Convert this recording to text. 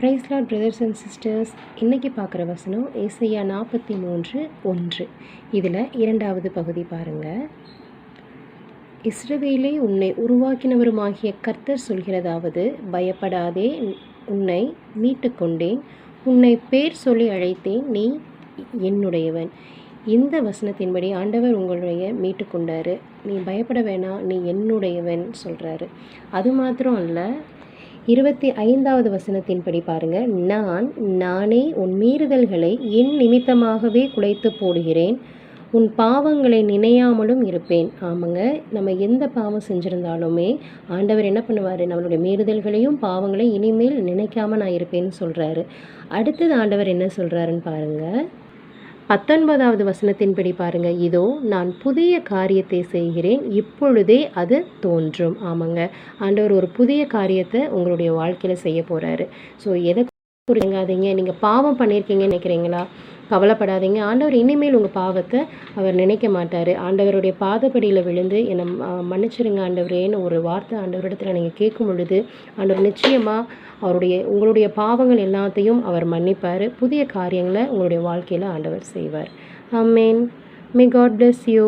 Praise lord brothers and sisters இன்றைக்கி பார்க்குற வசனம் ஏசையா நாற்பத்தி மூன்று ஒன்று. இதில் இரண்டாவது பகுதி பாருங்கள் இஸ்ரவேலே உன்னை உருவாக்கினவருமாகிய கர்த்தர் சொல்கிறதாவது பயப்படாதே உன்னை மீட்டுக்கொண்டேன். உன்னை பேர் சொல்லி அழைத்தேன் நீ என்னுடையவன். இந்த வசனத்தின்படி ஆண்டவர் உங்களுடைய மீட்டுக்கொண்டார். நீ பயப்பட வேணாம் நீ என்னுடையவன் சொல்கிறாரு அது மாத்திரம் அல்ல இருபத்தி ஐந்தாவது வசனத்தின்படி பாருங்க. நான் நானே உன் மீறுதல்களை என் நிமித்தமாகவே குலைத்து போடுகிறேன். உன் பாவங்களை நினையாமலும் இருப்பேன். ஆமாங்க நம்ம எந்த பாவம் செஞ்சுருந்தாலுமே ஆண்டவர் என்ன பண்ணுவார்? நம்மளுடைய மீறுதல்களையும் பாவங்களையும் இனிமேல் நினைக்காம நான் இருப்பேன்னு சொல்கிறாரு அடுத்தது ஆண்டவர் என்ன சொல்கிறாருன்னு பாருங்கள் பத்தொன்பதாவது வசனத்தின்படி பாருங்க. இதோ நான் புதிய காரியத்தை செய்கிறேன். இப்பொழுதே அது தோன்றும். ஆமாங்க. ஆண்டவர் ஒரு புதிய காரியத்தை உங்களுடைய வாழ்க்கையில் செய்ய போகிறாரு ஸோ எதை புரிஞ்சுங்காதீங்க நீங்கள் பாவம் பண்ணியிருக்கீங்கன்னு நினைக்கிறீங்களா? கவலைப்படாதீங்க. ஆண்டவர் இனிமேல் உங்கள் பாவத்தை அவர் நினைக்க மாட்டார். ஆண்டவருடைய பாதப்படியில் விழுந்து என்னை மன்னிச்சிருங்க ஆண்டவரேன்னு ஒரு வார்த்தை ஆண்டவரிடத்தில் நீங்கள் கேட்கும் பொழுது ஆண்டவர் நிச்சயமாக அவருடைய உங்களுடைய பாவங்கள் எல்லாத்தையும் அவர் மன்னிப்பார். புதிய காரியங்களை உங்களுடைய வாழ்க்கையில் ஆண்டவர் செய்வார். ஆமேன். May God bless you